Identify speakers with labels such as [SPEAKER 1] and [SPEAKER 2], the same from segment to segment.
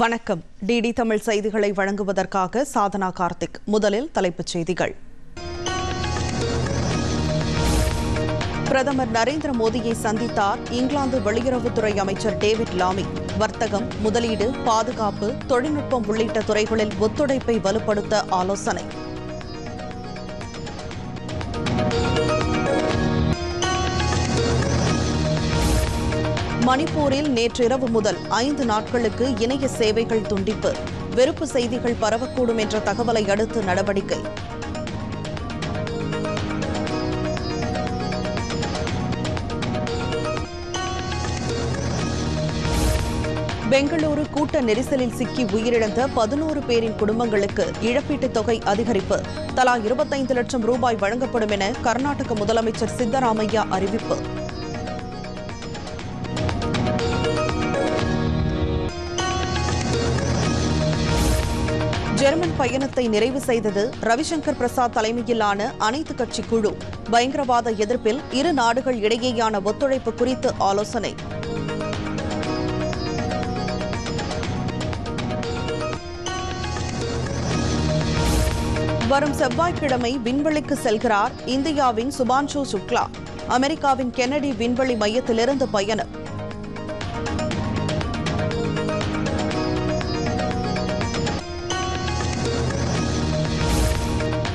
[SPEAKER 1] வணக்கம் டிடி தமிழ் செய்திகளை வழங்குவதற்காக சாதனா கார்த்திக் முதலில் தலைப்புச் செய்திகள் பிரதமர் நரேந்திர மோடியை சந்தித்தார் இங்கிலாந்து வெளியுறவுத்துறை அமைச்சர் டேவிட் லாமி வர்த்தகம் முதலீடு பாதுகாப்பு தொழில்நுட்பம் உள்ளிட்ட துறைகளில் ஒத்துழைப்பை வலுப்படுத்த ஆலோசனை மணிப்பூரில் நேற்றிரவு முதல் ஐந்து நாட்களுக்கு இணைய சேவைகள் துண்டிப்பு வெறுப்பு செய்திகள் பரவக்கூடும் என்ற தகவலை அடுத்து நடவடிக்கை பெங்களூரு கூட்ட நெரிசலில் சிக்கி உயிரிழந்த பதினோரு பேரின் குடும்பங்களுக்கு இழப்பீட்டுத் தொகை அதிகரிப்பு தலா இருபத்தைந்து லட்சம் ரூபாய் வழங்கப்படும் என கர்நாடக முதலமைச்சர் சித்தராமையா அறிவிப்பு பயணத்தை நிறைவு செய்தது ரவிசங்கர் பிரசாத் தலைமையிலான அனைத்துக் கட்சி குழு பயங்கரவாத எதிர்ப்பில் இரு நாடுகள் இடையேயான ஒத்துழைப்பு குறித்து ஆலோசனை வரும் செவ்வாய்க்கிழமை விண்வெளிக்கு செல்கிறார் இந்தியாவின் சுபான்ஷு சுக்லா அமெரிக்காவின் கென்னடி விண்வெளி மையத்திலிருந்து பயணம்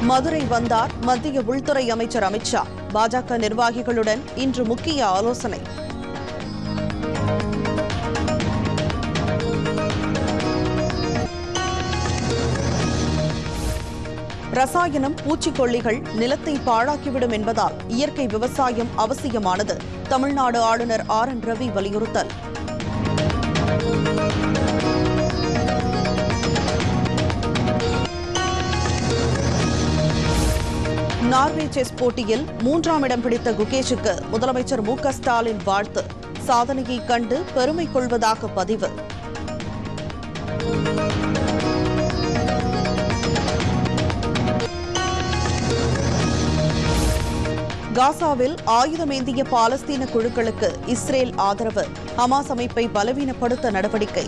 [SPEAKER 1] மதுரை வந்தார் மத்திய உள்துறை அமைச்சர் அமித்ஷா பாஜக நிர்வாகிகளுடன் இன்று முக்கிய ஆலோசனை ரசாயனம் பூச்சிக்கொல்லிகள் நிலத்தை பாழாக்கிவிடும் என்பதால் இயற்கை விவசாயம் அவசியமானது தமிழ்நாடு ஆளுநர் ஆர் என் ரவி வலியுறுத்தல் நார்வே செஸ் போட்டியில் மூன்றாம் இடம் பிடித்த குகேஷுக்கு முதலமைச்சர் மு ஸ்டாலின் வாழ்த்து சாதனையை கண்டு பெருமை கொள்வதாக பதிவு காசாவில் ஆயுதமேந்திய பாலஸ்தீன குழுக்களுக்கு இஸ்ரேல் ஆதரவு ஹமாஸ் அமைப்பை பலவீனப்படுத்த நடவடிக்கை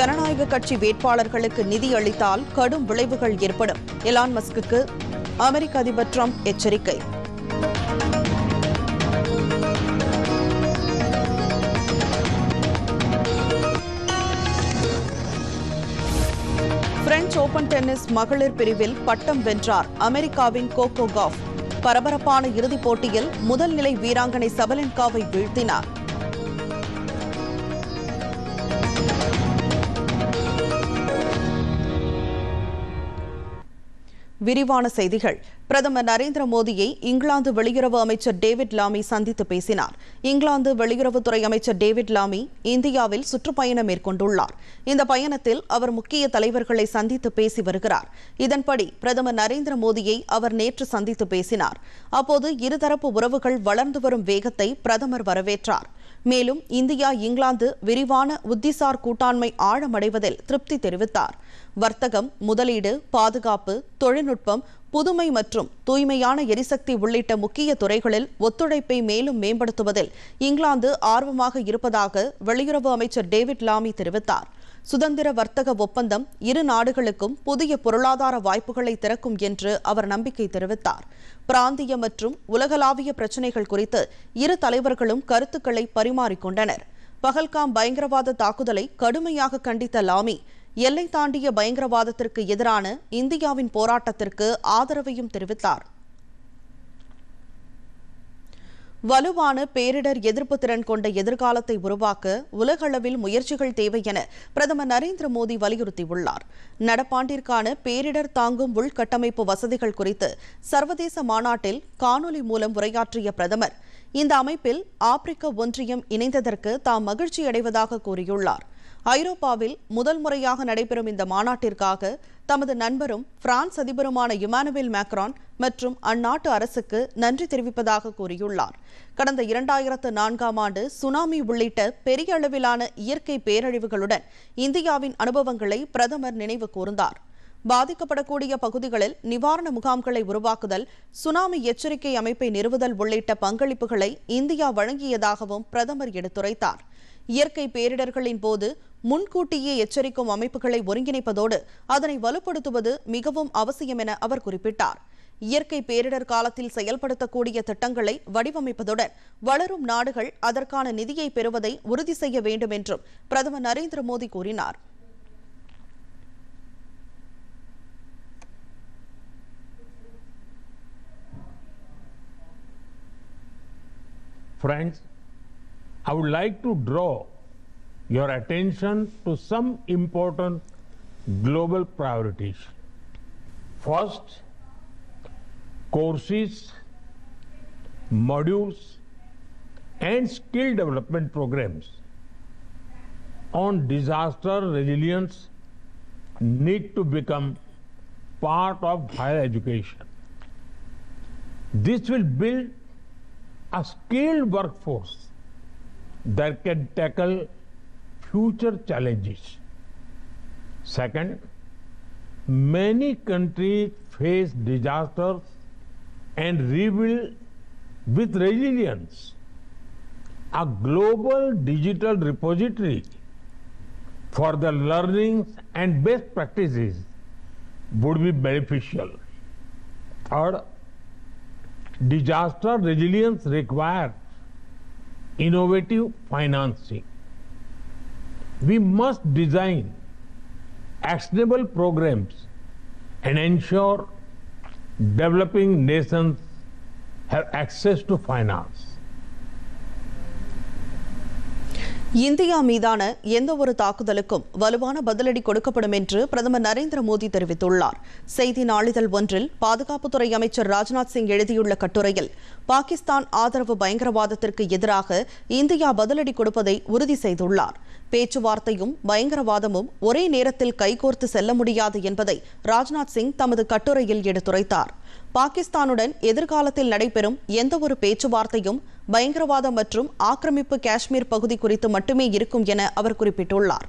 [SPEAKER 1] ஜனநாயக கட்சி வேட்பாளர்களுக்கு நிதி அளித்தால் கடும் விளைவுகள் ஏற்படும் எலான் மஸ்குக்கு அமெரிக்க அதிபர் டிரம்ப் எச்சரிக்கை பிரெஞ்ச் ஓபன் டென்னிஸ் மகளிர் பிரிவில் பட்டம் வென்றார் அமெரிக்காவின் கோகோ காஃப் பரபரப்பான இறுதிப் போட்டியில் முதல் நிலை வீராங்கனை சபலின்காவை வீழ்த்தினார் விரிவான செய்திகள் பிரதமர் நரேந்திர மோடியை இங்கிலாந்து வெளியுறவு அமைச்சர் டேவிட் லாமி சந்தித்து பேசினார் இங்கிலாந்து வெளியுறவுத்துறை அமைச்சர் டேவிட் லாமி இந்தியாவில் சுற்றுப்பயணம் மேற்கொண்டுள்ளார் இந்த பயணத்தில் அவர் முக்கிய தலைவர்களை சந்தித்து பேசி வருகிறார் இதன்படி பிரதமர் நரேந்திர மோடியை அவர் நேற்று சந்தித்து பேசினார் அப்போது இருதரப்பு உறவுகள் வளர்ந்து வரும் வேகத்தை பிரதமர் வரவேற்றார் மேலும் இந்தியா இங்கிலாந்து விரிவான உத்திசார் கூட்டாண்மை ஆழமடைவதில் திருப்தி தெரிவித்தார் வர்த்தகம் முதலீடு பாதுகாப்பு தொழில்நுட்பம் புதுமை மற்றும் தூய்மையான எரிசக்தி உள்ளிட்ட முக்கிய துறைகளில் ஒத்துழைப்பை மேலும் மேம்படுத்துவதில் இங்கிலாந்து ஆர்வமாக இருப்பதாக வெளியுறவு அமைச்சர் டேவிட் லாமி தெரிவித்தார் சுதந்திர வர்த்தக ஒப்பந்தம் இரு நாடுகளுக்கும் புதிய பொருளாதார வாய்ப்புகளை திறக்கும் என்று அவர் நம்பிக்கை தெரிவித்தார் பிராந்திய மற்றும் உலகளாவிய பிரச்சினைகள் குறித்து இரு தலைவர்களும் கருத்துக்களை பரிமாறிக்கொண்டனர் பகல்காம் பயங்கரவாத தாக்குதலை கடுமையாக கண்டித்த லாமி எல்லை தாண்டிய பயங்கரவாதத்திற்கு எதிரான இந்தியாவின் போராட்டத்திற்கு ஆதரவையும் தெரிவித்தார் வலுவான பேரிடர் எதிர்ப்பு திறன் கொண்ட எதிர்காலத்தை உருவாக்க உலகளவில் முயற்சிகள் தேவை என பிரதமர் நரேந்திர மோடி வலியுறுத்தியுள்ளார் நடப்பாண்டிற்கான பேரிடர் தாங்கும் உள்கட்டமைப்பு வசதிகள் குறித்து சர்வதேச மாநாட்டில் காணொலி மூலம் உரையாற்றிய பிரதமர் இந்த அமைப்பில் ஆப்பிரிக்க ஒன்றியம் இணைந்ததற்கு தாம் மகிழ்ச்சியடைவதாக கூறியுள்ளார் ஐரோப்பாவில் முதல் முறையாக நடைபெறும் இந்த மாநாட்டிற்காக தமது நண்பரும் பிரான்ஸ் அதிபருமான இமானுவேல் மேக்ரான் மற்றும் அந்நாட்டு அரசுக்கு நன்றி தெரிவிப்பதாக கூறியுள்ளார் கடந்த இரண்டாயிரத்து நான்காம் ஆண்டு சுனாமி உள்ளிட்ட பெரிய அளவிலான இயற்கை பேரழிவுகளுடன் இந்தியாவின் அனுபவங்களை பிரதமர் நினைவு கூர்ந்தார் பாதிக்கப்படக்கூடிய பகுதிகளில் நிவாரண முகாம்களை உருவாக்குதல் சுனாமி எச்சரிக்கை அமைப்பை நிறுவுதல் உள்ளிட்ட பங்களிப்புகளை இந்தியா வழங்கியதாகவும் பிரதமர் எடுத்துரைத்தார் இயற்கை பேரிடர்களின் போது முன்கூட்டியே எச்சரிக்கும் அமைப்புகளை ஒருங்கிணைப்பதோடு அதனை வலுப்படுத்துவது மிகவும் அவசியம் என அவர் குறிப்பிட்டார் இயற்கை பேரிடர் காலத்தில் செயல்படுத்தக்கூடிய திட்டங்களை வடிவமைப்பதுடன் வளரும் நாடுகள் அதற்கான நிதியை பெறுவதை உறுதி செய்ய வேண்டும் என்றும் பிரதமர் நரேந்திர மோடி கூறினார்
[SPEAKER 2] Friends, I would like to draw your attention to some important global priorities. First, courses, modules, and skill development programs on disaster resilience need to become part of higher education. This will build a skilled workforce that can tackle future challenges. Second, many countries face disasters and rebuild with resilience. A global digital repository for the learnings and best practices would be beneficial. Third, disaster resilience requires innovative financing. we must design actionable programs and ensure developing nations have access to finance.
[SPEAKER 1] India மீதான எந்த ஒரு தாக்குதலுக்கும் வலுவான பதிலடி கொடுக்கப்படும் என்று பிரதமர் நரேந்திர மோடி தெரிவித்துள்ளார் செய்தி நாளிதழ் ஒன்றில் பாதுகாப்புத்துறை அமைச்சர் ராஜ்நாத் சிங் எழுதியுள்ள கட்டுரையில் பாகிஸ்தான் ஆதரவு பயங்கரவாதத்திற்கு எதிராக இந்தியா பதிலடி கொடுப்பதை உறுதி செய்துள்ளார் பேச்சுவார்த்தையும் பயங்கரவாதமும் ஒரே நேரத்தில் கைகோர்த்து செல்ல முடியாது என்பதை ராஜ்நாத் சிங் தமது கட்டுரையில் எடுத்துரைத்தார் பாகிஸ்தானுடன் எதிர்காலத்தில் நடைபெறும் எந்தவொரு பேச்சுவார்த்தையும் பயங்கரவாதம் மற்றும் ஆக்கிரமிப்பு காஷ்மீர் பகுதி குறித்து மட்டுமே இருக்கும் என அவர் குறிப்பிட்டுள்ளார்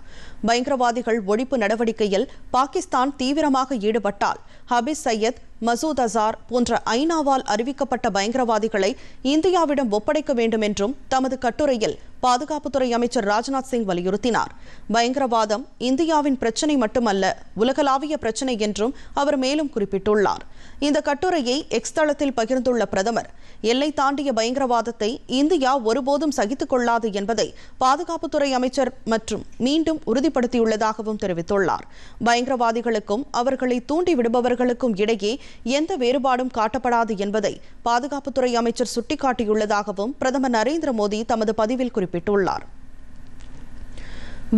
[SPEAKER 1] பயங்கரவாதிகள் ஒழிப்பு நடவடிக்கையில் பாகிஸ்தான் தீவிரமாக ஈடுபட்டால் ஹபீஸ் சையத் மசூத் அசார் போன்ற ஐநாவால் அறிவிக்கப்பட்ட பயங்கரவாதிகளை இந்தியாவிடம் ஒப்படைக்க வேண்டும் என்றும் தமது கட்டுரையில் பாதுகாப்புத்துறை அமைச்சர் ராஜ்நாத் சிங் வலியுறுத்தினார் பயங்கரவாதம் இந்தியாவின் பிரச்சினை மட்டுமல்ல உலகளாவிய பிரச்சினை என்றும் அவர் மேலும் குறிப்பிட்டுள்ளார் இந்த கட்டுரையை எக்ஸ் தளத்தில் பகிர்ந்துள்ள பிரதமர் எல்லை தாண்டிய பயங்கரவாதத்தை இந்தியா ஒருபோதும் சகித்துக் கொள்ளாது என்பதை பாதுகாப்புத்துறை அமைச்சர் மற்றும் மீண்டும் உறுதிப்படுத்தியுள்ளதாகவும் தெரிவித்துள்ளார் பயங்கரவாதிகளுக்கும் அவர்களை தூண்டி விடுபவர்களுக்கும் இடையே எந்த வேறுபாடும் காட்டப்படாது என்பதை பாதுகாப்புத்துறை அமைச்சர் சுட்டிக்காட்டியுள்ளதாகவும் பிரதமர் நரேந்திர மோடி தமது பதிவில் குறிப்பிட்டுள்ளார்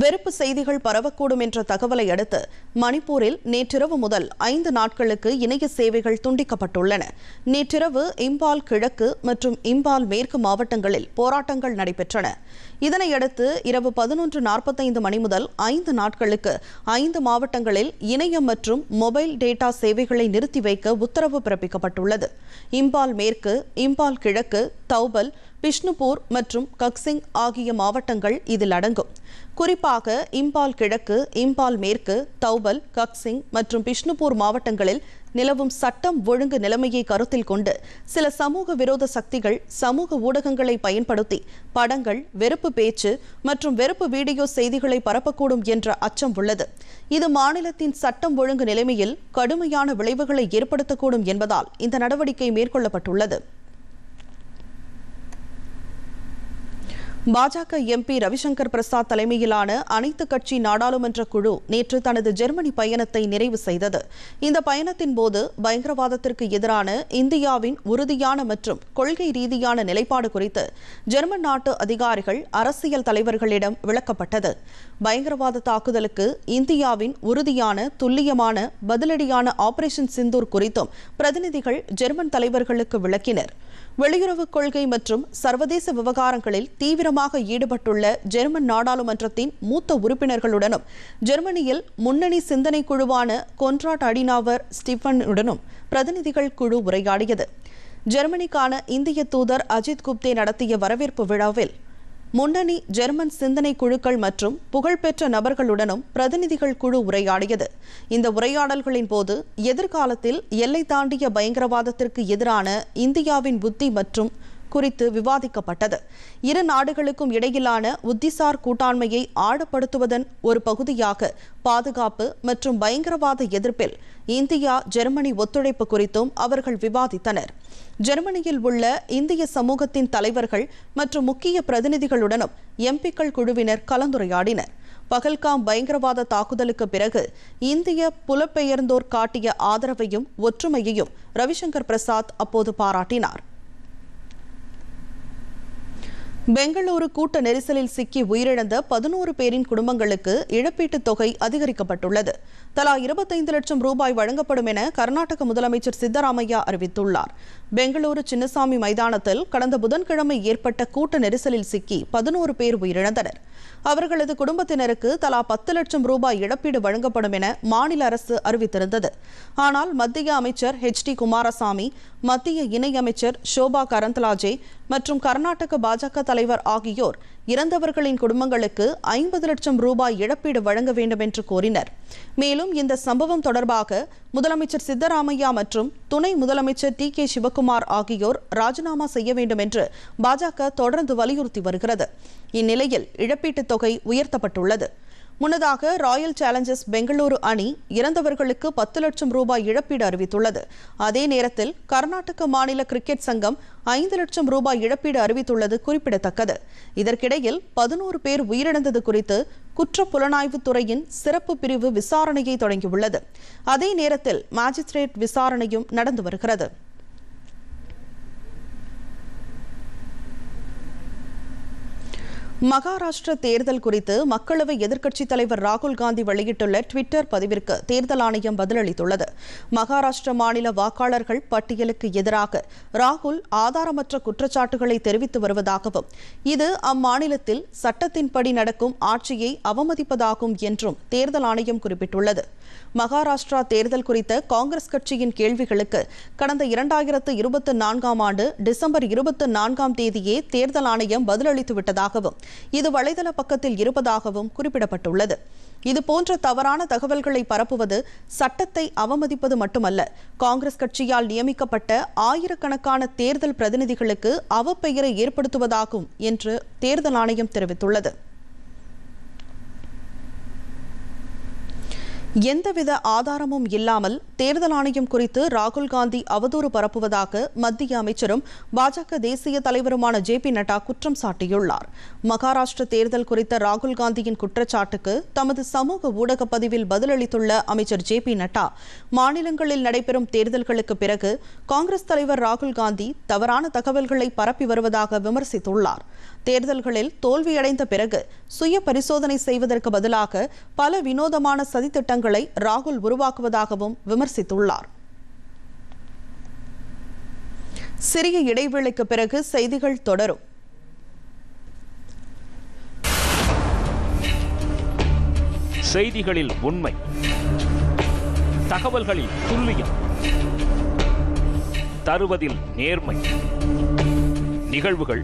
[SPEAKER 1] வெறுப்பு செய்திகள் பரவக்கூடும் என்ற தகவலை அடுத்து மணிப்பூரில் நேற்றிரவு முதல் ஐந்து நாட்களுக்கு இணைய சேவைகள் துண்டிக்கப்பட்டுள்ளன நேற்றிரவு இம்பால் கிழக்கு மற்றும் இம்பால் மேற்கு மாவட்டங்களில் போராட்டங்கள் நடைபெற்றன இதனையடுத்து இரவு பதினொன்று நாற்பத்தைந்து மணி முதல் ஐந்து நாட்களுக்கு ஐந்து மாவட்டங்களில் இணையம் மற்றும் மொபைல் டேட்டா சேவைகளை நிறுத்தி வைக்க உத்தரவு பிறப்பிக்கப்பட்டுள்ளது இம்பால் மேற்கு இம்பால் கிழக்கு தௌபல் பிஷ்ணுபூர் மற்றும் கக்சிங் ஆகிய மாவட்டங்கள் இதில் அடங்கும் குறிப்பாக இம்பால் கிழக்கு இம்பால் மேற்கு தௌபல் கக்சிங் மற்றும் பிஷ்ணுபூர் மாவட்டங்களில் நிலவும் சட்டம் ஒழுங்கு நிலைமையை கருத்தில் கொண்டு சில சமூக விரோத சக்திகள் சமூக ஊடகங்களை பயன்படுத்தி படங்கள் வெறுப்பு பேச்சு மற்றும் வெறுப்பு வீடியோ செய்திகளை பரப்பக்கூடும் என்ற அச்சம் உள்ளது இது மாநிலத்தின் சட்டம் ஒழுங்கு நிலைமையில் கடுமையான விளைவுகளை ஏற்படுத்தக்கூடும் என்பதால் இந்த நடவடிக்கை மேற்கொள்ளப்பட்டுள்ளது பாஜக எம்பி ரவிசங்கர் பிரசாத் தலைமையிலான அனைத்து கட்சி நாடாளுமன்ற குழு நேற்று தனது ஜெர்மனி பயணத்தை நிறைவு செய்தது இந்த பயணத்தின் போது பயங்கரவாதத்திற்கு எதிரான இந்தியாவின் உறுதியான மற்றும் கொள்கை ரீதியான நிலைப்பாடு குறித்து ஜெர்மன் நாட்டு அதிகாரிகள் அரசியல் தலைவர்களிடம் விளக்கப்பட்டது பயங்கரவாத தாக்குதலுக்கு இந்தியாவின் உறுதியான துல்லியமான பதிலடியான ஆபரேஷன் சிந்தூர் குறித்தும் பிரதிநிதிகள் ஜெர்மன் தலைவர்களுக்கு விளக்கினர் வெளியுறவு கொள்கை மற்றும் சர்வதேச விவகாரங்களில் தீவிரமாக ஈடுபட்டுள்ள ஜெர்மன் நாடாளுமன்றத்தின் மூத்த உறுப்பினர்களுடனும் ஜெர்மனியில் முன்னணி சிந்தனை குழுவான கொன்ராட் அடினாவர் ஸ்டீஃபனுடனும் பிரதிநிதிகள் குழு உரையாடியது ஜெர்மனிக்கான இந்திய தூதர் அஜித் குப்தே நடத்திய வரவேற்பு விழாவில் முன்னணி ஜெர்மன் சிந்தனை குழுக்கள் மற்றும் புகழ்பெற்ற நபர்களுடனும் பிரதிநிதிகள் குழு உரையாடியது இந்த உரையாடல்களின் போது எதிர்காலத்தில் எல்லை தாண்டிய பயங்கரவாதத்திற்கு எதிரான இந்தியாவின் புத்தி மற்றும் குறித்து விவாதிக்கப்பட்டது இரு நாடுகளுக்கும் இடையிலான உத்திசார் கூட்டாண்மையை ஆழப்படுத்துவதன் ஒரு பகுதியாக பாதுகாப்பு மற்றும் பயங்கரவாத எதிர்ப்பில் இந்தியா ஜெர்மனி ஒத்துழைப்பு குறித்தும் அவர்கள் விவாதித்தனர் ஜெர்மனியில் உள்ள இந்திய சமூகத்தின் தலைவர்கள் மற்றும் முக்கிய பிரதிநிதிகளுடனும் எம்பிக்கள் குழுவினர் கலந்துரையாடினர் பகல்காம் பயங்கரவாத தாக்குதலுக்கு பிறகு இந்திய புலப்பெயர்ந்தோர் காட்டிய ஆதரவையும் ஒற்றுமையையும் ரவிசங்கர் பிரசாத் அப்போது பாராட்டினார் பெங்களூரு கூட்ட நெரிசலில் சிக்கி உயிரிழந்த பதினோரு பேரின் குடும்பங்களுக்கு இழப்பீட்டுத் தொகை அதிகரிக்கப்பட்டுள்ளது தலா இருபத்தைந்து லட்சம் ரூபாய் வழங்கப்படும் என கர்நாடக முதலமைச்சர் சித்தராமையா அறிவித்துள்ளார் பெங்களூரு சின்னசாமி மைதானத்தில் கடந்த புதன்கிழமை ஏற்பட்ட கூட்ட நெரிசலில் சிக்கி பதினோரு பேர் உயிரிழந்தனர் அவர்களது குடும்பத்தினருக்கு தலா பத்து லட்சம் ரூபாய் இழப்பீடு வழங்கப்படும் என மாநில அரசு அறிவித்திருந்தது ஆனால் மத்திய அமைச்சர் ஹெச் டி குமாரசாமி மத்திய இணையமைச்சர் ஷோபா கரந்தலாஜே மற்றும் கர்நாடக பாஜக தலைவர் ஆகியோர் இறந்தவர்களின் குடும்பங்களுக்கு ஐம்பது லட்சம் ரூபாய் இழப்பீடு வழங்க வேண்டும் என்று கோரினர் மேலும் இந்த சம்பவம் தொடர்பாக முதலமைச்சர் சித்தராமையா மற்றும் துணை முதலமைச்சர் டி கே சிவக்குமார் ஆகியோர் ராஜினாமா செய்ய வேண்டும் என்று பாஜக தொடர்ந்து வலியுறுத்தி வருகிறது இந்நிலையில் இழப்பீட்டுத் தொகை உயர்த்தப்பட்டுள்ளது முன்னதாக ராயல் சேலஞ்சர்ஸ் பெங்களூரு அணி இறந்தவர்களுக்கு பத்து லட்சம் ரூபாய் இழப்பீடு அறிவித்துள்ளது அதே நேரத்தில் கர்நாடக மாநில கிரிக்கெட் சங்கம் ஐந்து லட்சம் ரூபாய் இழப்பீடு அறிவித்துள்ளது குறிப்பிடத்தக்கது இதற்கிடையில் பதினோரு பேர் உயிரிழந்தது குறித்து குற்ற துறையின் சிறப்பு பிரிவு விசாரணையை தொடங்கியுள்ளது அதே நேரத்தில் மாஜிஸ்ட்ரேட் விசாரணையும் நடந்து வருகிறது மகாராஷ்டிர தேர்தல் குறித்து மக்களவை எதிர்க்கட்சித் தலைவர் ராகுல் காந்தி வெளியிட்டுள்ள டுவிட்டர் பதிவிற்கு தேர்தல் ஆணையம் பதிலளித்துள்ளது மகாராஷ்டிர மாநில வாக்காளர்கள் பட்டியலுக்கு எதிராக ராகுல் ஆதாரமற்ற குற்றச்சாட்டுகளை தெரிவித்து வருவதாகவும் இது அம்மாநிலத்தில் சட்டத்தின்படி நடக்கும் ஆட்சியை அவமதிப்பதாகும் என்றும் தேர்தல் ஆணையம் குறிப்பிட்டுள்ளது மகாராஷ்டிரா தேர்தல் குறித்த காங்கிரஸ் கட்சியின் கேள்விகளுக்கு கடந்த இரண்டாயிரத்து இருபத்தி நான்காம் ஆண்டு டிசம்பர் இருபத்தி நான்காம் தேதியே தேர்தல் ஆணையம் பதிலளித்துவிட்டதாகவும் இது வலைதள பக்கத்தில் இருப்பதாகவும் குறிப்பிடப்பட்டுள்ளது இதுபோன்ற தவறான தகவல்களை பரப்புவது சட்டத்தை அவமதிப்பது மட்டுமல்ல காங்கிரஸ் கட்சியால் நியமிக்கப்பட்ட ஆயிரக்கணக்கான தேர்தல் பிரதிநிதிகளுக்கு அவப்பெயரை ஏற்படுத்துவதாகும் என்று தேர்தல் ஆணையம் தெரிவித்துள்ளது எந்தவித ஆதாரமும் இல்லாமல் தேர்தல் ஆணையம் குறித்து ராகுல் காந்தி அவதூறு பரப்புவதாக மத்திய அமைச்சரும் பாஜக தேசிய தலைவருமான ஜே பி நட்டா குற்றம் சாட்டியுள்ளார் மகாராஷ்டிர தேர்தல் குறித்த ராகுல் காந்தியின் குற்றச்சாட்டுக்கு தமது சமூக ஊடக பதிவில் பதிலளித்துள்ள அமைச்சர் ஜே பி நட்டா மாநிலங்களில் நடைபெறும் தேர்தல்களுக்கு பிறகு காங்கிரஸ் தலைவர் ராகுல் காந்தி தவறான தகவல்களை பரப்பி வருவதாக விமர்சித்துள்ளார் தேர்தல்களில் தோல்வியடைந்த பிறகு சுய பரிசோதனை செய்வதற்கு பதிலாக பல வினோதமான சதித்திட்டங்களை ராகுல் உருவாக்குவதாகவும் விமர்சித்துள்ளார் சிறிய இடைவேளைக்கு பிறகு செய்திகள் தொடரும்
[SPEAKER 3] செய்திகளில் உண்மை தகவல்களில் துல்லியம் தருவதில் நேர்மை நிகழ்வுகள்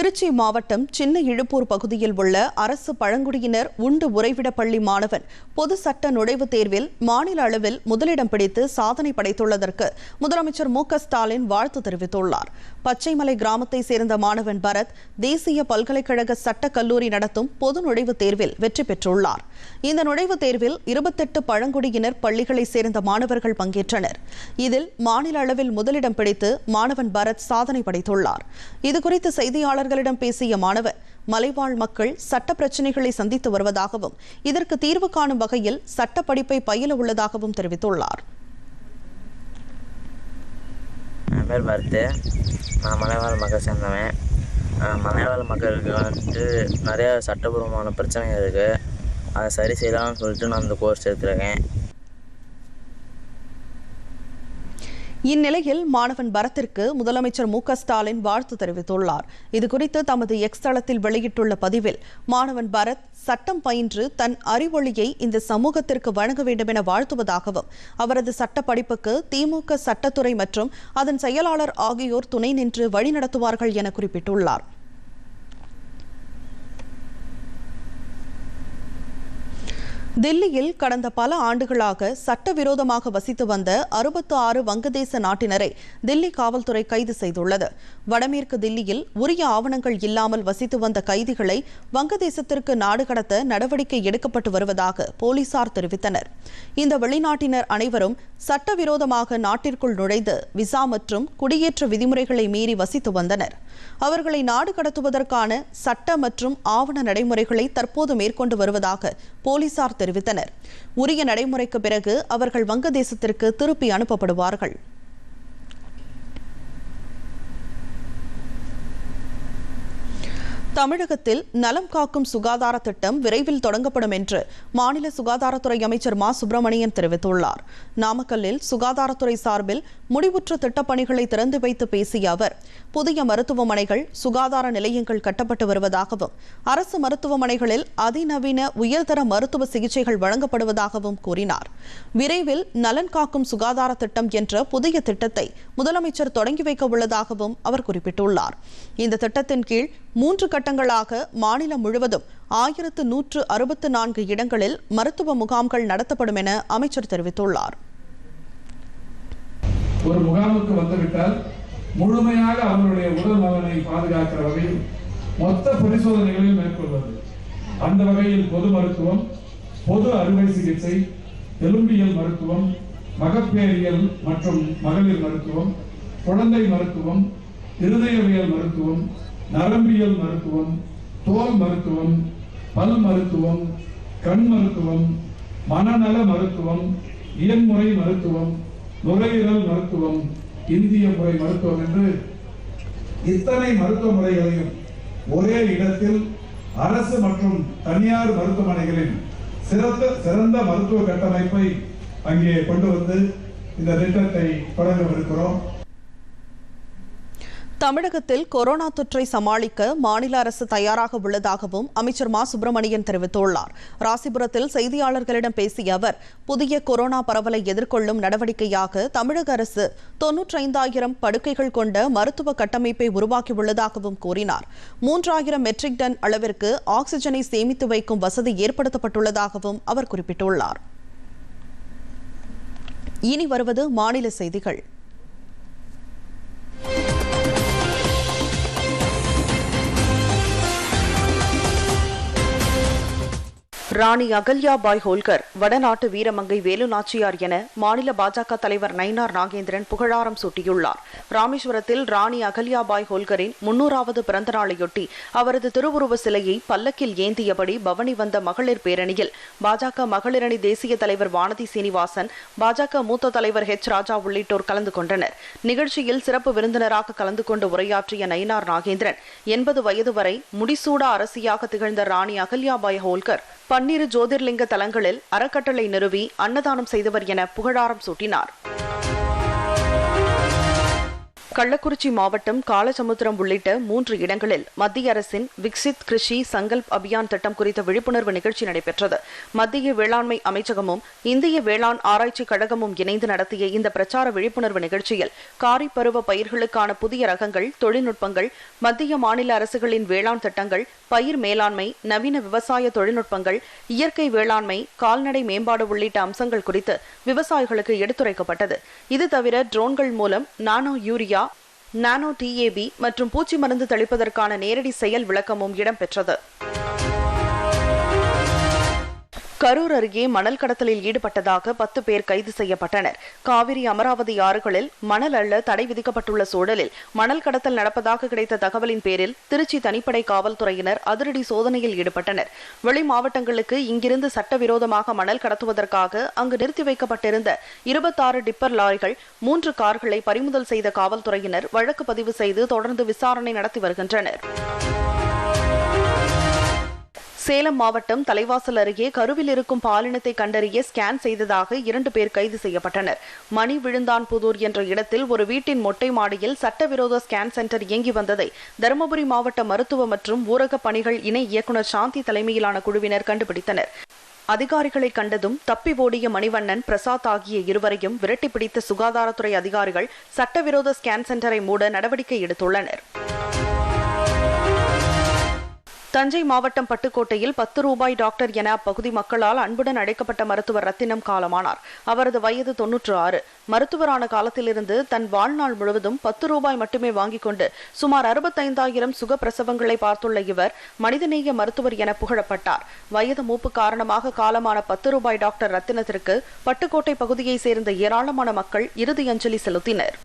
[SPEAKER 1] திருச்சி மாவட்டம் சின்ன இழுப்பூர் பகுதியில் உள்ள அரசு பழங்குடியினர் உண்டு உறைவிட பள்ளி மாணவன் பொது சட்ட நுழைவுத் தேர்வில் மாநில அளவில் முதலிடம் பிடித்து சாதனை படைத்துள்ளதற்கு முதலமைச்சர் மு ஸ்டாலின் வாழ்த்து தெரிவித்துள்ளார் பச்சைமலை கிராமத்தை சேர்ந்த மாணவன் பரத் தேசிய பல்கலைக்கழக சட்ட கல்லூரி நடத்தும் பொது நுழைவுத் தேர்வில் வெற்றி பெற்றுள்ளார் இந்த நுழைவுத் தேர்வில் இருபத்தெட்டு பழங்குடியினர் பள்ளிகளை சேர்ந்த மாணவர்கள் பங்கேற்றனர் இதில் மாநில அளவில் முதலிடம் பிடித்து மாணவன் பரத் சாதனை படைத்துள்ளார் இதுகுறித்து செய்தியாளர்களிடம் பேசிய மாணவர் மலைவாழ் மக்கள் சட்ட பிரச்சினைகளை சந்தித்து வருவதாகவும் இதற்கு தீர்வு காணும் வகையில் சட்ட படிப்பை பயில உள்ளதாகவும் தெரிவித்துள்ளார் என் பேர் பரத்து
[SPEAKER 4] நான் மலைவாழ் மக்கள் சேர்ந்தவன் மலைவாழ் மக்களுக்கு வந்துட்டு நிறையா சட்டபூர்வமான பிரச்சனைகள் இருக்குது அதை சரி செய்யலாம்னு சொல்லிட்டு நான் இந்த கோர்ஸ் எடுத்துருக்கேன்
[SPEAKER 1] இந்நிலையில் மாணவன் பரத்திற்கு முதலமைச்சர் மு ஸ்டாலின் வாழ்த்து தெரிவித்துள்ளார் இதுகுறித்து தமது எக்ஸ் தளத்தில் வெளியிட்டுள்ள பதிவில் மாணவன் பரத் சட்டம் பயின்று தன் அறிவொளியை இந்த சமூகத்திற்கு வழங்க வேண்டும் என வாழ்த்துவதாகவும் அவரது சட்ட படிப்புக்கு திமுக சட்டத்துறை மற்றும் அதன் செயலாளர் ஆகியோர் துணை நின்று வழிநடத்துவார்கள் என குறிப்பிட்டுள்ளார் தில்லியில் கடந்த பல ஆண்டுகளாக சட்டவிரோதமாக வசித்து வந்த அறுபத்து ஆறு வங்கதேச நாட்டினரை தில்லி காவல்துறை கைது செய்துள்ளது வடமேற்கு தில்லியில் உரிய ஆவணங்கள் இல்லாமல் வசித்து வந்த கைதிகளை வங்கதேசத்திற்கு நாடு கடத்த நடவடிக்கை எடுக்கப்பட்டு வருவதாக போலீசார் தெரிவித்தனர் இந்த வெளிநாட்டினர் அனைவரும் சட்டவிரோதமாக நாட்டிற்குள் நுழைந்து விசா மற்றும் குடியேற்ற விதிமுறைகளை மீறி வசித்து வந்தனர் அவர்களை நாடு கடத்துவதற்கான சட்ட மற்றும் ஆவண நடைமுறைகளை தற்போது மேற்கொண்டு வருவதாக போலீசார் தெரிவித்தனர் உரிய நடைமுறைக்கு பிறகு அவர்கள் வங்கதேசத்திற்கு திருப்பி அனுப்பப்படுவார்கள் தமிழகத்தில் நலம் காக்கும் சுகாதார திட்டம் விரைவில் தொடங்கப்படும் என்று மாநில சுகாதாரத்துறை அமைச்சர் மா சுப்பிரமணியன் தெரிவித்துள்ளார் நாமக்கல்லில் சுகாதாரத்துறை சார்பில் முடிவுற்ற திட்டப்பணிகளை திறந்து வைத்து பேசிய அவர் புதிய மருத்துவமனைகள் சுகாதார நிலையங்கள் கட்டப்பட்டு வருவதாகவும் அரசு மருத்துவமனைகளில் அதிநவீன உயர்தர மருத்துவ சிகிச்சைகள் வழங்கப்படுவதாகவும் கூறினார் விரைவில் நலன் காக்கும் சுகாதார திட்டம் என்ற புதிய திட்டத்தை முதலமைச்சர் தொடங்கி வைக்க உள்ளதாகவும் அவர் குறிப்பிட்டுள்ளார் இந்த திட்டத்தின் கீழ் மூன்று கட்ட கட்டங்களாக மாநிலம் முழுவதும் ஆயிரத்து நூற்று அறுபத்து நான்கு இடங்களில் மருத்துவ முகாம்கள் நடத்தப்படும் என அமைச்சர் தெரிவித்துள்ளார்
[SPEAKER 5] ஒரு முகாமுக்கு வந்துவிட்டால் முழுமையாக அவருடைய உடல் நலனை பாதுகாக்கிற வகையில் மொத்த பரிசோதனைகளையும் மேற்கொள்வது அந்த வகையில் பொது மருத்துவம் பொது அறுவை சிகிச்சை எலும்பியல் மருத்துவம் மகப்பேரியல் மற்றும் மகளிர் மருத்துவம் குழந்தை மருத்துவம் இருதயவியல் மருத்துவம் நரம்பியல் மருத்துவம் தோல் மருத்துவம் பல் மருத்துவம் கண் மருத்துவம் மனநல மருத்துவம் இயன்முறை மருத்துவம் நுரையீரல் மருத்துவம் இந்திய முறை மருத்துவம் என்று இத்தனை மருத்துவ முறைகளையும் ஒரே இடத்தில் அரசு மற்றும் தனியார் மருத்துவமனைகளின் சிறந்த சிறந்த மருத்துவ கட்டமைப்பை அங்கே கொண்டு வந்து இந்த திட்டத்தை தொடங்கவிருக்கிறோம்
[SPEAKER 1] தமிழகத்தில் கொரோனா தொற்றை சமாளிக்க மாநில அரசு தயாராக உள்ளதாகவும் அமைச்சர் மா சுப்பிரமணியன் தெரிவித்துள்ளார் ராசிபுரத்தில் செய்தியாளர்களிடம் பேசிய அவர் புதிய கொரோனா பரவலை எதிர்கொள்ளும் நடவடிக்கையாக தமிழக அரசு ஐந்தாயிரம் படுக்கைகள் கொண்ட மருத்துவ கட்டமைப்பை உருவாக்கியுள்ளதாகவும் கூறினார் மூன்றாயிரம் மெட்ரிக் டன் அளவிற்கு ஆக்ஸிஜனை சேமித்து வைக்கும் வசதி ஏற்படுத்தப்பட்டுள்ளதாகவும் அவர் குறிப்பிட்டுள்ளார் இனி வருவது மாநில செய்திகள் ராணி அகல்யாபாய் ஹோல்கர் வடநாட்டு வீரமங்கை வேலுநாச்சியார் என மாநில பாஜக தலைவர் நயினார் நாகேந்திரன் புகழாரம் சூட்டியுள்ளார் ராமேஸ்வரத்தில் ராணி அகல்யாபாய் ஹோல்கரின் முன்னூறாவது பிறந்த நாளையொட்டி அவரது திருவுருவ சிலையை பல்லக்கில் ஏந்தியபடி பவனி வந்த மகளிர் பேரணியில் பாஜக மகளிரணி தேசிய தலைவர் வானதி சீனிவாசன் பாஜக மூத்த தலைவர் ஹெச் ராஜா உள்ளிட்டோர் கலந்து கொண்டனர் நிகழ்ச்சியில் சிறப்பு விருந்தினராக கலந்து கொண்டு உரையாற்றிய நயினார் நாகேந்திரன் எண்பது வயது வரை முடிசூடா அரசியாக திகழ்ந்த ராணி அகல்யாபாய் ஹோல்கர் பன் பன்னிரு ஜோதிர்லிங்க தலங்களில் அறக்கட்டளை நிறுவி அன்னதானம் செய்தவர் என புகழாரம் சூட்டினார் கள்ளக்குறிச்சி மாவட்டம் காலசமுத்திரம் உள்ளிட்ட மூன்று இடங்களில் மத்திய அரசின் விக்சித் கிருஷி சங்கல்ப் அபியான் திட்டம் குறித்த விழிப்புணர்வு நிகழ்ச்சி நடைபெற்றது மத்திய வேளாண்மை அமைச்சகமும் இந்திய வேளாண் ஆராய்ச்சி கழகமும் இணைந்து நடத்திய இந்த பிரச்சார விழிப்புணர்வு நிகழ்ச்சியில் காரி பருவ பயிர்களுக்கான புதிய ரகங்கள் தொழில்நுட்பங்கள் மத்திய மாநில அரசுகளின் வேளாண் திட்டங்கள் பயிர் மேலாண்மை நவீன விவசாய தொழில்நுட்பங்கள் இயற்கை வேளாண்மை கால்நடை மேம்பாடு உள்ளிட்ட அம்சங்கள் குறித்து விவசாயிகளுக்கு எடுத்துரைக்கப்பட்டது இது தவிர ட்ரோன்கள் மூலம் நானோ யூரியா நானோ டிஏபி மற்றும் பூச்சி மருந்து தெளிப்பதற்கான நேரடி செயல் விளக்கமும் இடம்பெற்றது கரூர் அருகே மணல் கடத்தலில் ஈடுபட்டதாக பத்து பேர் கைது செய்யப்பட்டனர் காவிரி அமராவதி ஆறுகளில் மணல் அள்ள தடை விதிக்கப்பட்டுள்ள சூழலில் மணல் கடத்தல் நடப்பதாக கிடைத்த தகவலின் பேரில் திருச்சி தனிப்படை காவல்துறையினர் அதிரடி சோதனையில் ஈடுபட்டனர் வெளி மாவட்டங்களுக்கு இங்கிருந்து சட்டவிரோதமாக மணல் கடத்துவதற்காக அங்கு நிறுத்தி வைக்கப்பட்டிருந்த இருபத்தாறு டிப்பர் லாரிகள் மூன்று கார்களை பறிமுதல் செய்த காவல்துறையினர் வழக்கு பதிவு செய்து தொடர்ந்து விசாரணை நடத்தி வருகின்றனர் சேலம் மாவட்டம் தலைவாசல் அருகே கருவில் இருக்கும் பாலினத்தை கண்டறிய ஸ்கேன் செய்ததாக இரண்டு பேர் கைது செய்யப்பட்டனர் மணி விழுந்தான்புதூர் என்ற இடத்தில் ஒரு வீட்டின் மொட்டை மாடியில் சட்டவிரோத ஸ்கேன் சென்டர் இயங்கி வந்ததை தருமபுரி மாவட்ட மருத்துவ மற்றும் ஊரக பணிகள் இணை இயக்குநர் சாந்தி தலைமையிலான குழுவினர் கண்டுபிடித்தனர் அதிகாரிகளை கண்டதும் தப்பி ஓடிய மணிவண்ணன் பிரசாத் ஆகிய இருவரையும் விரட்டிப்பிடித்த பிடித்த சுகாதாரத்துறை அதிகாரிகள் சட்டவிரோத ஸ்கேன் சென்டரை மூட நடவடிக்கை எடுத்துள்ளனர் தஞ்சை மாவட்டம் பட்டுக்கோட்டையில் பத்து ரூபாய் டாக்டர் என அப்பகுதி மக்களால் அன்புடன் அழைக்கப்பட்ட மருத்துவர் ரத்தினம் காலமானார் அவரது வயது தொன்னூற்று ஆறு மருத்துவரான காலத்திலிருந்து தன் வாழ்நாள் முழுவதும் பத்து ரூபாய் மட்டுமே வாங்கிக் கொண்டு சுமார் அறுபத்தைந்தாயிரம் பிரசவங்களை பார்த்துள்ள இவர் மனிதநேய மருத்துவர் என புகழப்பட்டார் வயது மூப்பு காரணமாக காலமான பத்து ரூபாய் டாக்டர் ரத்தினத்திற்கு பட்டுக்கோட்டை பகுதியை சேர்ந்த ஏராளமான மக்கள் இறுதி அஞ்சலி செலுத்தினர்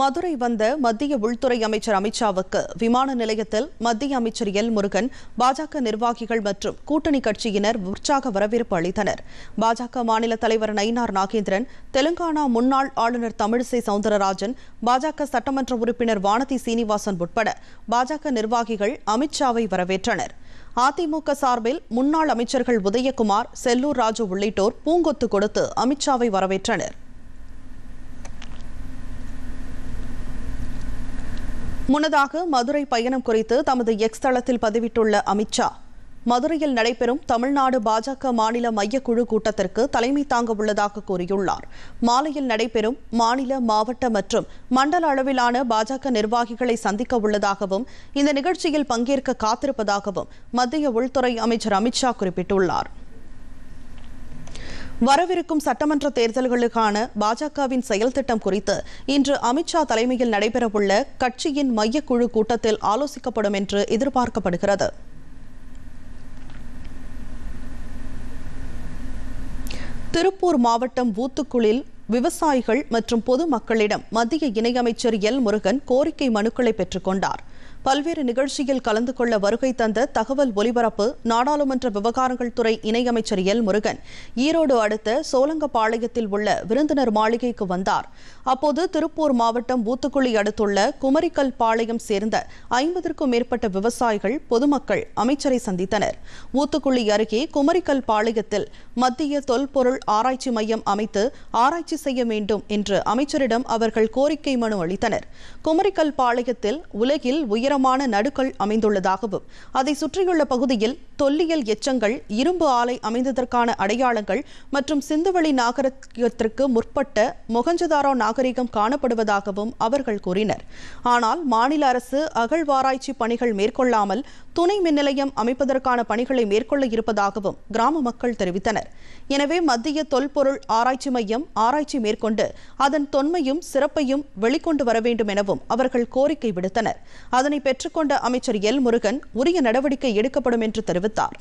[SPEAKER 1] மதுரை வந்த மத்திய உள்துறை அமைச்சர் அமித்ஷாவுக்கு விமான நிலையத்தில் மத்திய அமைச்சர் எல் முருகன் பாஜக நிர்வாகிகள் மற்றும் கூட்டணி கட்சியினர் உற்சாக வரவேற்பு அளித்தனர் பாஜக மாநில தலைவர் நயினார் நாகேந்திரன் தெலுங்கானா முன்னாள் ஆளுநர் தமிழிசை சவுந்தரராஜன் பாஜக சட்டமன்ற உறுப்பினர் வானதி சீனிவாசன் உட்பட பாஜக நிர்வாகிகள் அமித்ஷாவை வரவேற்றனர் அதிமுக சார்பில் முன்னாள் அமைச்சர்கள் உதயகுமார் செல்லூர் ராஜு உள்ளிட்டோர் பூங்கொத்து கொடுத்து அமித்ஷாவை வரவேற்றனர் முன்னதாக மதுரை பயணம் குறித்து தமது எக்ஸ் தளத்தில் பதிவிட்டுள்ள அமித்ஷா மதுரையில் நடைபெறும் தமிழ்நாடு பாஜக மாநில மையக்குழு கூட்டத்திற்கு தலைமை தாங்க உள்ளதாக கூறியுள்ளார் மாலையில் நடைபெறும் மாநில மாவட்ட மற்றும் மண்டல அளவிலான பாஜக நிர்வாகிகளை சந்திக்க உள்ளதாகவும் இந்த நிகழ்ச்சியில் பங்கேற்க காத்திருப்பதாகவும் மத்திய உள்துறை அமைச்சர் அமித்ஷா குறிப்பிட்டுள்ளார் வரவிருக்கும் சட்டமன்ற தேர்தல்களுக்கான பாஜகவின் செயல் திட்டம் குறித்து இன்று அமித்ஷா தலைமையில் நடைபெறவுள்ள கட்சியின் மையக்குழு கூட்டத்தில் ஆலோசிக்கப்படும் என்று எதிர்பார்க்கப்படுகிறது திருப்பூர் மாவட்டம் ஊத்துக்குளில் விவசாயிகள் மற்றும் பொது மக்களிடம் மத்திய இணையமைச்சர் எல் முருகன் கோரிக்கை மனுக்களை பெற்றுக் கொண்டார் பல்வேறு நிகழ்ச்சியில் கலந்து கொள்ள வருகை தந்த தகவல் ஒலிபரப்பு நாடாளுமன்ற விவகாரங்கள் துறை இணையமைச்சர் எல் முருகன் ஈரோடு அடுத்த சோலங்கப்பாளையத்தில் உள்ள விருந்தினர் மாளிகைக்கு வந்தார் அப்போது திருப்பூர் மாவட்டம் பூத்துக்குழி அடுத்துள்ள குமரிக்கல் பாளையம் சேர்ந்த ஐம்பதற்கும் மேற்பட்ட விவசாயிகள் பொதுமக்கள் அமைச்சரை சந்தித்தனர் ஊத்துக்குழி அருகே குமரிக்கல் பாளையத்தில் மத்திய தொல்பொருள் ஆராய்ச்சி மையம் அமைத்து ஆராய்ச்சி செய்ய வேண்டும் என்று அமைச்சரிடம் அவர்கள் கோரிக்கை மனு அளித்தனர் குமரிக்கல் பாளையத்தில் உலகில் உயரம் உயரமான நடுக்கல் அமைந்துள்ளதாகவும் அதை சுற்றியுள்ள பகுதியில் தொல்லியல் எச்சங்கள் இரும்பு ஆலை அமைந்ததற்கான அடையாளங்கள் மற்றும் சிந்துவெளி நாகரிகத்திற்கு முற்பட்ட மொகஞ்சதாரோ நாகரிகம் காணப்படுவதாகவும் அவர்கள் கூறினர் ஆனால் மாநில அரசு அகழ்வாராய்ச்சி பணிகள் மேற்கொள்ளாமல் துணை மின் நிலையம் அமைப்பதற்கான பணிகளை மேற்கொள்ள இருப்பதாகவும் கிராம மக்கள் தெரிவித்தனர் எனவே மத்திய தொல்பொருள் ஆராய்ச்சி மையம் ஆராய்ச்சி மேற்கொண்டு அதன் தொன்மையும் சிறப்பையும் வெளிக்கொண்டு வர வேண்டும் எனவும் அவர்கள் கோரிக்கை விடுத்தனர் அதனை பெற்றுக்கொண்ட அமைச்சர் எல் முருகன் உரிய நடவடிக்கை எடுக்கப்படும் என்று தெரிவித்தார்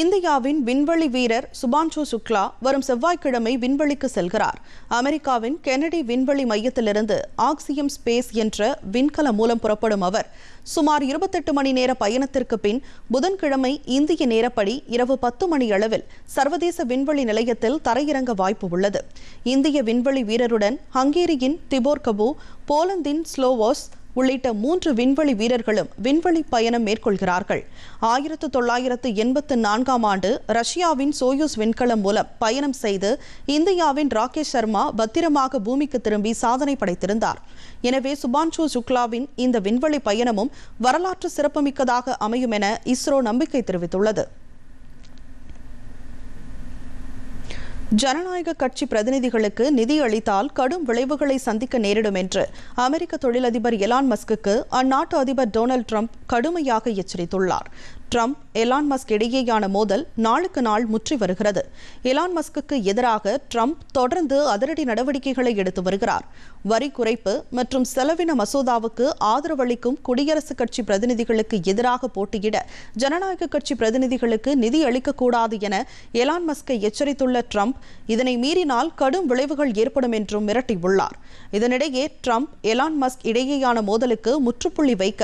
[SPEAKER 1] இந்தியாவின் விண்வெளி வீரர் சுபான்ஷு சுக்லா வரும் செவ்வாய்க்கிழமை விண்வெளிக்கு செல்கிறார் அமெரிக்காவின் கெனடி விண்வெளி மையத்திலிருந்து ஆக்சியம் ஸ்பேஸ் என்ற விண்கலம் மூலம் புறப்படும் அவர் சுமார் இருபத்தெட்டு மணி நேர பயணத்திற்கு பின் புதன்கிழமை இந்திய நேரப்படி இரவு பத்து மணி அளவில் சர்வதேச விண்வெளி நிலையத்தில் தரையிறங்க வாய்ப்பு உள்ளது இந்திய விண்வெளி வீரருடன் ஹங்கேரியின் திபோர் கபு போலந்தின் ஸ்லோவோஸ் உள்ளிட்ட மூன்று விண்வெளி வீரர்களும் விண்வெளி பயணம் மேற்கொள்கிறார்கள் ஆயிரத்து தொள்ளாயிரத்து எண்பத்து நான்காம் ஆண்டு ரஷ்யாவின் சோயூஸ் விண்கலம் மூலம் பயணம் செய்து இந்தியாவின் ராகேஷ் சர்மா பத்திரமாக பூமிக்கு திரும்பி சாதனை படைத்திருந்தார் எனவே சுபான்ஷு சுக்லாவின் இந்த விண்வெளி பயணமும் வரலாற்று சிறப்புமிக்கதாக அமையும் என இஸ்ரோ நம்பிக்கை தெரிவித்துள்ளது ஜனநாயக கட்சி பிரதிநிதிகளுக்கு நிதி அளித்தால் கடும் விளைவுகளை சந்திக்க நேரிடும் என்று அமெரிக்க தொழிலதிபர் எலான் மஸ்குக்கு அந்நாட்டு அதிபர் டொனால்டு ட்ரம்ப் கடுமையாக எச்சரித்துள்ளார் ட்ரம்ப் எலான் மஸ்க் இடையேயான மோதல் நாளுக்கு நாள் முற்றி வருகிறது எலான் மஸ்குக்கு எதிராக ட்ரம்ப் தொடர்ந்து அதிரடி நடவடிக்கைகளை எடுத்து வருகிறார் வரி குறைப்பு மற்றும் செலவின மசோதாவுக்கு ஆதரவளிக்கும் குடியரசுக் கட்சி பிரதிநிதிகளுக்கு எதிராக போட்டியிட ஜனநாயக கட்சி பிரதிநிதிகளுக்கு நிதி அளிக்கக்கூடாது என எலான் மஸ்கை எச்சரித்துள்ள டிரம்ப் இதனை மீறினால் கடும் விளைவுகள் ஏற்படும் என்றும் மிரட்டியுள்ளார் இதனிடையே ட்ரம்ப் எலான் மஸ்க் இடையேயான மோதலுக்கு முற்றுப்புள்ளி வைக்க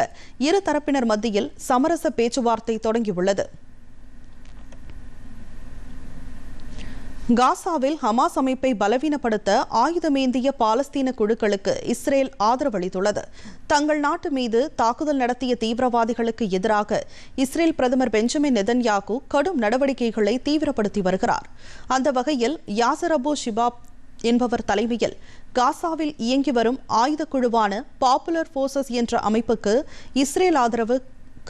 [SPEAKER 1] இரு தரப்பினர் மத்தியில் சமரச பேச்சுவார்த்தை தொடங்கியுள்ளது காசாவில் ஹமாஸ் அமைப்பை பலவீனப்படுத்த ஆயுதமேந்திய பாலஸ்தீன குழுக்களுக்கு இஸ்ரேல் ஆதரவளித்துள்ளது தங்கள் நாட்டு மீது தாக்குதல் நடத்திய தீவிரவாதிகளுக்கு எதிராக இஸ்ரேல் பிரதமர் பெஞ்சமின் நெதன்யாகு கடும் நடவடிக்கைகளை தீவிரப்படுத்தி வருகிறார் அந்த வகையில் யாசர் அபு ஷிபாப் என்பவர் தலைமையில் காசாவில் இயங்கி வரும் ஆயுத குழுவான பாப்புலர் போர்சஸ் என்ற அமைப்புக்கு இஸ்ரேல் ஆதரவு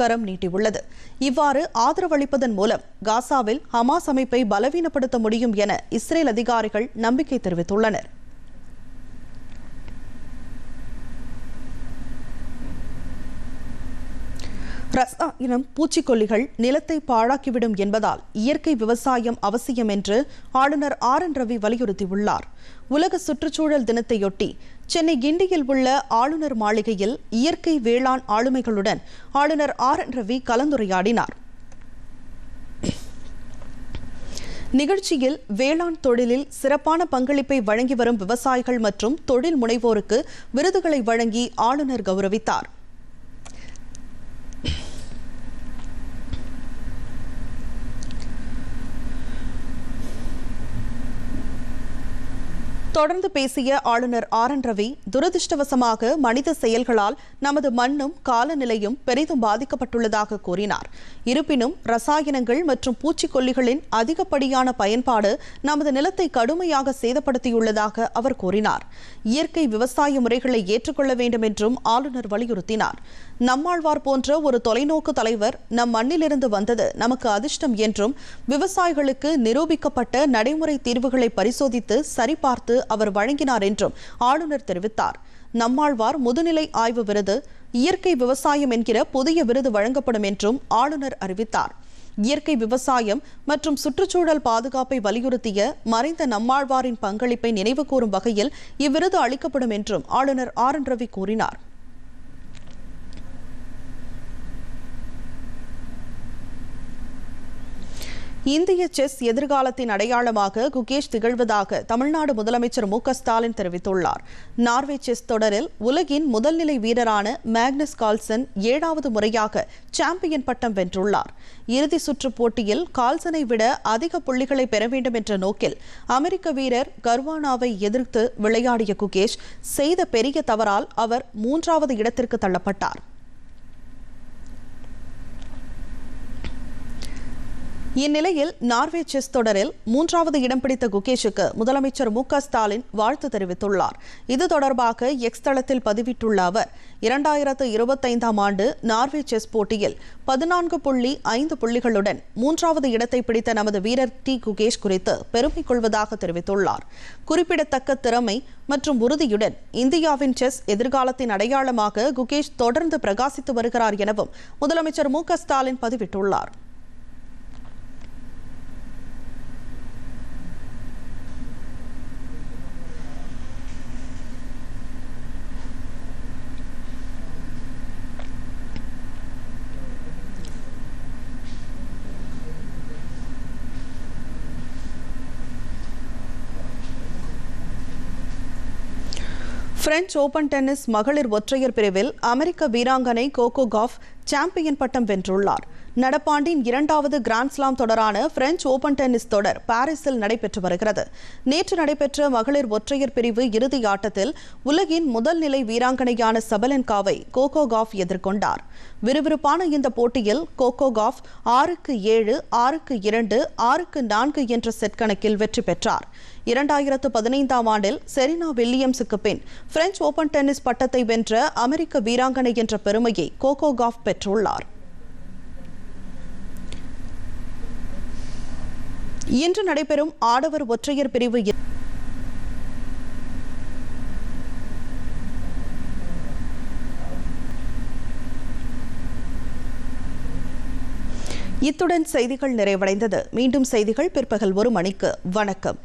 [SPEAKER 1] கரம் நீட்டியுள்ளது இவ்வாறு ஆதரவளிப்பதன் மூலம் காசாவில் ஹமாஸ் அமைப்பை பலவீனப்படுத்த முடியும் என இஸ்ரேல் அதிகாரிகள் நம்பிக்கை தெரிவித்துள்ளனர் ரசாயனம் பூச்சிக்கொல்லிகள் நிலத்தை பாழாக்கிவிடும் என்பதால் இயற்கை விவசாயம் அவசியம் என்று ஆளுநர் ஆர் என் ரவி வலியுறுத்தியுள்ளார் உலக சுற்றுச்சூழல் தினத்தையொட்டி சென்னை கிண்டியில் உள்ள ஆளுநர் மாளிகையில் இயற்கை வேளாண் ஆளுமைகளுடன் ஆளுநர் ஆர் என் ரவி கலந்துரையாடினார் நிகழ்ச்சியில் வேளாண் தொழிலில் சிறப்பான பங்களிப்பை வழங்கி வரும் விவசாயிகள் மற்றும் தொழில் முனைவோருக்கு விருதுகளை வழங்கி ஆளுநர் கௌரவித்தார் தொடர்ந்து பேசிய ஆளுநர் ஆர் என் ரவி துரதிருஷ்டவசமாக மனித செயல்களால் நமது மண்ணும் காலநிலையும் பெரிதும் பாதிக்கப்பட்டுள்ளதாக கூறினார் இருப்பினும் ரசாயனங்கள் மற்றும் பூச்சிக்கொல்லிகளின் அதிகப்படியான பயன்பாடு நமது நிலத்தை கடுமையாக சேதப்படுத்தியுள்ளதாக அவர் கூறினார் இயற்கை விவசாய முறைகளை ஏற்றுக்கொள்ள வேண்டும் என்றும் ஆளுநர் வலியுறுத்தினார் நம்மாழ்வார் போன்ற ஒரு தொலைநோக்கு தலைவர் நம் மண்ணிலிருந்து வந்தது நமக்கு அதிர்ஷ்டம் என்றும் விவசாயிகளுக்கு நிரூபிக்கப்பட்ட நடைமுறை தீர்வுகளை பரிசோதித்து சரிபார்த்து அவர் வழங்கினார் என்றும் ஆளுநர் தெரிவித்தார் நம்மாழ்வார் முதுநிலை ஆய்வு விருது இயற்கை விவசாயம் என்கிற புதிய விருது வழங்கப்படும் என்றும் ஆளுநர் அறிவித்தார் இயற்கை விவசாயம் மற்றும் சுற்றுச்சூழல் பாதுகாப்பை வலியுறுத்திய மறைந்த நம்மாழ்வாரின் பங்களிப்பை நினைவுகூரும் வகையில் இவ்விருது அளிக்கப்படும் என்றும் ஆளுநர் ஆர் என் ரவி கூறினார் இந்திய செஸ் எதிர்காலத்தின் அடையாளமாக குகேஷ் திகழ்வதாக தமிழ்நாடு முதலமைச்சர் மு ஸ்டாலின் தெரிவித்துள்ளார் நார்வே செஸ் தொடரில் உலகின் முதல்நிலை வீரரான மேக்னஸ் கால்சன் ஏழாவது முறையாக சாம்பியன் பட்டம் வென்றுள்ளார் இறுதி சுற்று போட்டியில் கால்சனை விட அதிக புள்ளிகளை பெற வேண்டும் என்ற நோக்கில் அமெரிக்க வீரர் கர்வானாவை எதிர்த்து விளையாடிய குகேஷ் செய்த பெரிய தவறால் அவர் மூன்றாவது இடத்திற்கு தள்ளப்பட்டார் இந்நிலையில் நார்வே செஸ் தொடரில் மூன்றாவது இடம் பிடித்த குகேஷுக்கு முதலமைச்சர் மு ஸ்டாலின் வாழ்த்து தெரிவித்துள்ளார் இது தொடர்பாக எக்ஸ் தளத்தில் பதிவிட்டுள்ள அவர் இரண்டாயிரத்து இருபத்தைந்தாம் ஆண்டு நார்வே செஸ் போட்டியில் பதினான்கு புள்ளி ஐந்து புள்ளிகளுடன் மூன்றாவது இடத்தை பிடித்த நமது வீரர் டி குகேஷ் குறித்து பெருமை கொள்வதாக தெரிவித்துள்ளார் குறிப்பிடத்தக்க திறமை மற்றும் உறுதியுடன் இந்தியாவின் செஸ் எதிர்காலத்தின் அடையாளமாக குகேஷ் தொடர்ந்து பிரகாசித்து வருகிறார் எனவும் முதலமைச்சர் மு ஸ்டாலின் பதிவிட்டுள்ளார் பிரெஞ்ச் ஓபன் டென்னிஸ் மகளிர் ஒற்றையர் பிரிவில் அமெரிக்க வீராங்கனை கோகோ காஃப் சாம்பியன் பட்டம் வென்றுள்ளார் நடப்பாண்டின் இரண்டாவது கிராண்ட்ஸ்லாம் தொடரான பிரெஞ்ச் ஓபன் டென்னிஸ் தொடர் பாரிஸில் நடைபெற்று வருகிறது நேற்று நடைபெற்ற மகளிர் ஒற்றையர் பிரிவு இறுதி ஆட்டத்தில் உலகின் முதல் நிலை வீராங்கனையான சபலென்காவை கோகோ காஃப் எதிர்கொண்டார் விறுவிறுப்பான இந்த போட்டியில் கோகோ காஃப் ஆறுக்கு ஏழு ஆறுக்கு இரண்டு ஆறுக்கு நான்கு என்ற செட் கணக்கில் வெற்றி பெற்றார் இரண்டாயிரத்து பதினைந்தாம் ஆண்டில் செரினா வில்லியம்ஸுக்கு பின் பிரெஞ்சு ஓபன் டென்னிஸ் பட்டத்தை வென்ற அமெரிக்க வீராங்கனை என்ற பெருமையை கோகோ காஃப் பெற்றுள்ளார் இன்று நடைபெறும் ஆடவர் ஒற்றையர் பிரிவு இத்துடன் செய்திகள் நிறைவடைந்தது மீண்டும் செய்திகள் பிற்பகல் ஒரு மணிக்கு வணக்கம்